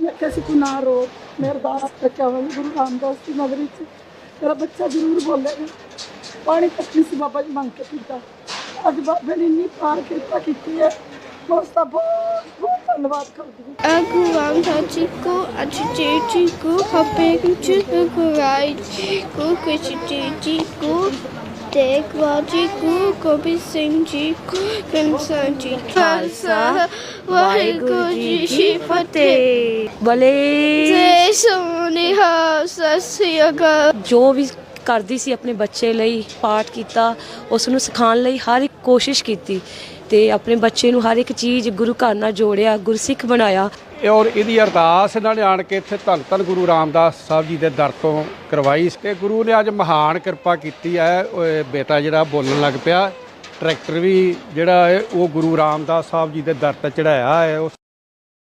ਮੈਂ ਕਿਹਾ ਸੀ ਨਾ ਰੋ। ਮੈਂ ਅਰਦਾਸ ਰੱਖਿਆ ਹੋਇਆ ਗੁਰੂ ਰਾਮਦਾਸ ਦੀ ਨਗਰੀ ਚ। ਤੇਰਾ ਬੱਚਾ ਜ਼ਰੂਰ ਬੋਲੇਗਾ। ਪਾਣੀ ਤੱਕ ਨਹੀਂ ਸੀ ਬਾਬਾ ਜੀ, ਮੰਗ ਕੇ ਪੀਤਾ। ਅੱਜ ਬਾਬੇ ਨੇ ਇੰਨੀ ਪਾਰ ਕਿਰਪਾ ਕੀਤੀ ਹੈ। ਮੈਂ ਦਾ ਬਹੁਤ ਬਹੁਤ ਧੰਨਵਾਦ ਕਰਦੀ ਹਾਂ। Tachiko, Achichichiku, Hapekichiku, Kuraichiku, Kishichichiku, Dekwajiku, Kobisinjiku, Kansanji Khalsa, Waheguru Ji Shi Fateh. ਬਲੇ ਜੈ ਸੋਨੇ ਹਾ ਸਸਿਆਗਾ ਜੋ ਵੀ ਕਰਦੀ ਸੀ ਆਪਣੇ ਬੱਚੇ ਲਈ ਪਾਠ ਕੀਤਾ ਉਸ ਨੂੰ ਸਿਖਾਉਣ ਲਈ ਹਰ ਇੱਕ ਕੋਸ਼ਿਸ਼ ਕੀਤੀ ਤੇ ਆਪਣੇ ਬੱਚੇ ਨੂੰ ਹਰ ਇੱਕ ਚੀਜ਼ ਗੁਰੂ ਘਰ ਨਾਲ ਜੋੜਿਆ ਗੁਰਸਿੱਖ ਬਣਾਇਆ ਔਰ ਇਹਦੀ ਅਰਦਾਸ ਇਹਨਾਂ ਨੇ ਆਣ ਕੇ ਇੱਥੇ ਧੰਨ ਧੰਨ ਗੁਰੂ ਰਾਮਦਾਸ ਸਾਹਿਬ ਜੀ ਦੇ ਦਰ ਤੋਂ ਕਰਵਾਈ। ਤੇ ਗੁਰੂ ਨੇ ਅੱਜ ਮਹਾਨ ਕਿਰਪਾ ਕੀਤੀ ਹੈ, ਉਹ ਬੇਟਾ ਜਿਹੜਾ ਬੋਲਣ ਲੱਗ ਪਿਆ, ਟਰੈਕਟਰ ਵੀ ਜਿਹੜਾ ਹੈ, ਉਹ ਗੁਰੂ ਰਾਮਦਾਸ ਸਾਹਿਬ ਜੀ ਦੇ ਦਰ ਤੇ ਚੜਾਇਆ ਹੈ ਉਸ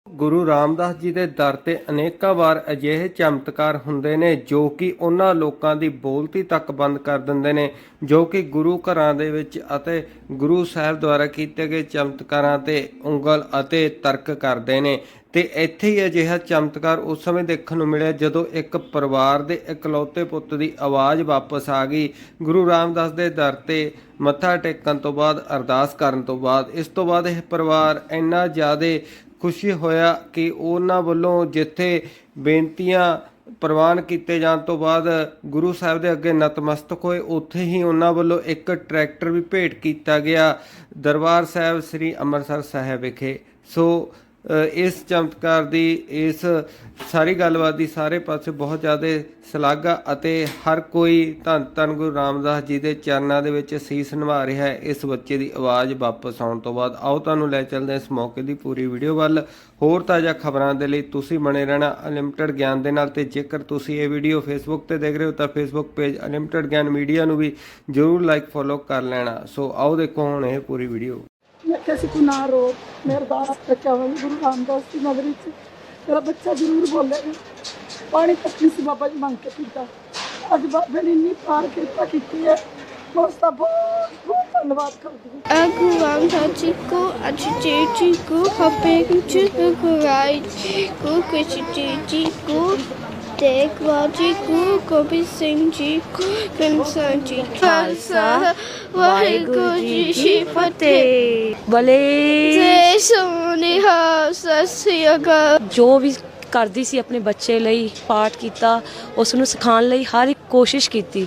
ਗੁਰੂ ਰਾਮਦਾਸ ਜੀ ਦੇ ਦਰ ਤੇ ਅਨੇਕਾਂ ਵਾਰ ਅਜਿਹੇ ਚਮਤਕਾਰ ਹੁੰਦੇ ਨੇ ਜੋ ਕਿ ਉਹਨਾਂ ਲੋਕਾਂ ਦੀ ਬੋਲਤੀ ਤੱਕ ਬੰਦ ਕਰ ਦਿੰਦੇ ਨੇ, ਜੋ ਕਿ ਗੁਰੂ ਘਰਾਂ ਦੇ ਵਿੱਚ ਅਤੇ ਗੁਰੂ ਸਾਹਿਬ ਦੁਆਰਾ ਕੀਤੇ ਗਏ ਚਮਤਕਾਰਾਂ ਤੇ ਉਂਗਲ ਅਤੇ ਤਰਕ ਕਰਦੇ ਨੇ। ਤੇ ਇੱਥੇ ਹੀ ਅਜਿਹਾ ਚਮਤਕਾਰ ਉਸ ਸਮੇਂ ਦੇਖਣ ਨੂੰ ਮਿਲਿਆ ਜਦੋਂ ਇੱਕ ਪਰਿਵਾਰ ਦੇ ਇਕਲੌਤੇ ਪੁੱਤ ਦੀ ਆਵਾਜ਼ ਵਾਪਸ ਆ ਗਈ। ਗੁਰੂ ਰਾਮਦਾਸ ਦੇ ਦਰ ਤੇ ਮੱਥਾ ਟੇਕਣ ਤੋਂ ਬਾਅਦ, ਅਰਦਾਸ ਕਰਨ ਤੋਂ ਬਾਅਦ, ਇਸ ਤੋਂ ਬਾਅਦ ਇਹ ਪਰਿਵਾਰ ਇੰਨਾ ਜ਼ਿਆਦਾ ਖੁਸ਼ੀ ਹੋਇਆ ਕਿ ਉਹਨਾਂ ਵੱਲੋਂ ਜਿੱਥੇ ਬੇਨਤੀਆਂ ਪ੍ਰਵਾਨ ਕੀਤੇ ਜਾਣ ਤੋਂ ਬਾਅਦ ਗੁਰੂ ਸਾਹਿਬ ਦੇ ਅੱਗੇ ਨਤਮਸਤਕ ਹੋਏ, ਉੱਥੇ ਹੀ ਉਹਨਾਂ ਵੱਲੋਂ ਇੱਕ ਟਰੈਕਟਰ ਵੀ ਭੇਟ ਕੀਤਾ ਗਿਆ। ਦਰਬਾਰ ਸਾਹਿਬ ਸ੍ਰੀ ਅੰਮ੍ਰਿਤਸਰ ਸਾਹਿਬ ਵਿਖੇ। ਸੋ ਇਸ ਚਮਤਕਾਰ ਦੀ, ਇਸ ਸਾਰੀ ਗੱਲਬਾਤ ਦੀ ਸਾਰੇ ਪਾਸੇ ਬਹੁਤ ਜ਼ਿਆਦਾ ਸ਼ਲਾਘਾ ਅਤੇ ਹਰ ਕੋਈ ਧੰਨ ਧੰਨ ਗੁਰੂ ਰਾਮਦਾਸ ਜੀ ਦੇ ਚਰਨਾਂ ਦੇ ਵਿੱਚ ਸੀਸ ਨਿਭਾ ਰਿਹਾ ਹੈ। ਇਸ ਬੱਚੇ ਦੀ ਆਵਾਜ਼ ਵਾਪਸ ਆਉਣ ਤੋਂ ਬਾਅਦ ਆਓ ਤੁਹਾਨੂੰ ਲੈ ਚੱਲਦੇ ਹਾਂ ਇਸ ਮੌਕੇ ਦੀ ਪੂਰੀ ਵੀਡੀਓ ਵੱਲ। ਹੋਰ ਤਾਜ਼ਾ ਖਬਰਾਂ ਦੇ ਲਈ ਤੁਸੀਂ ਬਣੇ ਰਹਿਣਾ ਅਨਲਿਮਟਿਡ ਗਿਆਨ ਦੇ ਨਾਲ ਤੇ ਜੇਕਰ ਤੁਸੀਂ ਇਹ ਵੀਡੀਓ ਫੇਸਬੁੱਕ ਤੇ ਦੇਖ ਰਹੇ ਹੋ ਤਾਂ Facebook page unlimited Gyan media ਨੂੰ ਵੀ ਜਰੂਰ ਲਾਈਕ ਫੋਲੋ ਕਰ ਲੈਣਾ। ਸੋ ਆਓ ਦੇਖੋ ਹੁਣ ਇਹ ਪੂਰੀ ਵੀਡੀਓ। ਮੈਂ ਸੀ ਤੂੰ ਮੈਂ ਅਰਦਾਸ ਰੱਖਿਆ ਹੋਇਆ ਗੁਰੂ ਰਾਮਦਾਸ ਦੀ ਨਗਰੀ ਚ। ਤੇਰਾ ਬੱਚਾ ਜ਼ਰੂਰ ਬੋਲੇਗਾ ਪਾਣੀ ਤੱਕ ਨਹੀਂ ਸੀ ਬਾਬਾ ਜੀ, ਮੰਗ ਕੇ ਪੀਤਾ। ਅੱਜ ਬਾਬੇ ਨੇ ਇੰਨੀ ਪਾਰ ਕਿਰਪਾ ਕੀਤੀ ਹੈ। ਉਸ ਦਾ ਬਹੁਤ ਬਹੁਤ ਧੰਨਵਾਦ ਕਰਦੀ ਹਾਂ Achichichiku, Hapekichiku, Kuraichiku, Kishichichiku, Dekwajiku, Kobisinjiku, Kansanji Khalsa, Waheguru Ji Shi Fateh. ਬਲੇ ਜੈ ਸੋਨੇ ਹਾ ਸਸਿਆਗਾ ਜੋ ਵੀ ਕਰਦੀ ਸੀ ਆਪਣੇ ਬੱਚੇ ਲਈ ਪਾਠ ਕੀਤਾ ਉਸ ਨੂੰ ਸਿਖਾਉਣ ਲਈ ਹਰ ਇੱਕ ਕੋਸ਼ਿਸ਼ ਕੀਤੀ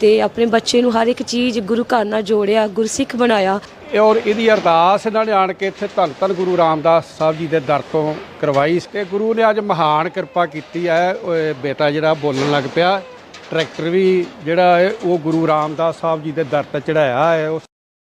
ਤੇ ਆਪਣੇ ਬੱਚੇ ਨੂੰ ਹਰ ਇੱਕ ਚੀਜ਼ ਗੁਰੂ ਘਰ ਨਾਲ ਜੋੜਿਆ, ਗੁਰਸਿੱਖ ਬਣਾਇਆ। ਔਰ ਇਹਦੀ ਅਰਦਾਸ ਇਹਨਾਂ ਨੇ ਆਣ ਕੇ ਇੱਥੇ ਧੰਨ ਧੰਨ ਗੁਰੂ ਰਾਮਦਾਸ ਸਾਹਿਬ ਜੀ ਦੇ ਦਰ ਤੋਂ ਕਰਵਾਈ ਤੇ ਗੁਰੂ ਨੇ ਅੱਜ ਮਹਾਨ ਕਿਰਪਾ ਕੀਤੀ ਹੈ ਬੇਟਾ ਜਿਹੜਾ ਬੋਲਣ ਲੱਗ ਪਿਆ, ਟਰੈਕਟਰ ਵੀ ਜਿਹੜਾ ਹੈ, ਉਹ ਗੁਰੂ ਰਾਮਦਾਸ ਸਾਹਿਬ ਜੀ ਦੇ ਦਰ ਤੇ ਚੜਾਇਆ ਹੈ